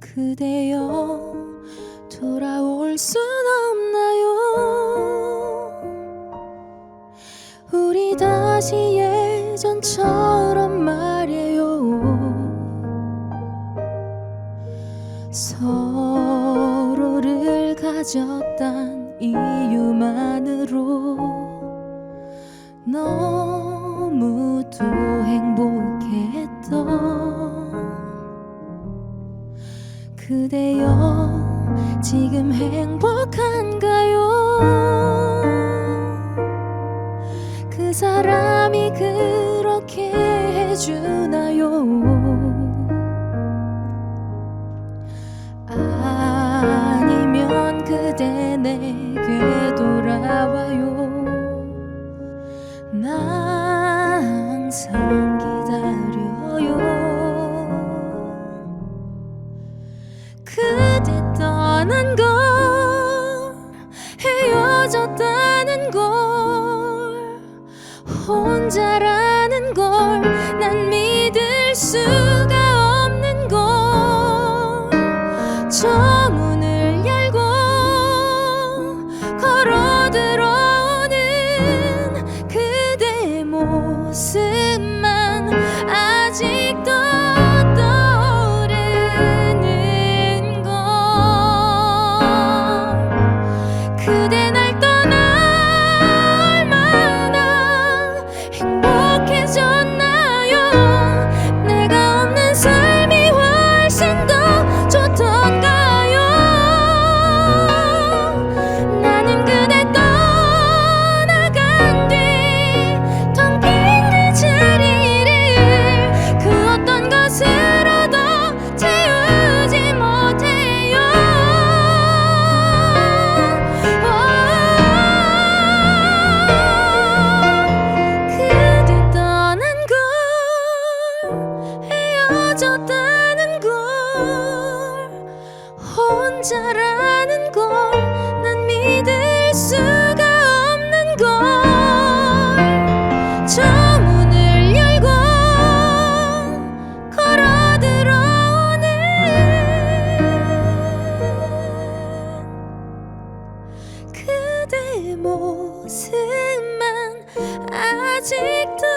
그대여 돌아올 순 없나요? 우리 다시 예전처럼 말해요. 서로를 가졌단 이유만으로 너무도 그대여 지금 행복한가요? 그 사람이 그렇게 해주나요? 아니면 그대 내게 돌아와요? 나 항상 떠난 걸 헤어졌다는 걸 혼자라는 걸 난 믿을 수가 없는 걸. 저 문을 열고 걸어 들어오는 그대의 모습 헤어졌다는 걸 혼자라는 걸 난 믿을 수가 없는 걸 저 문을 열고 걸어 들어오는 그대 모습만 아직도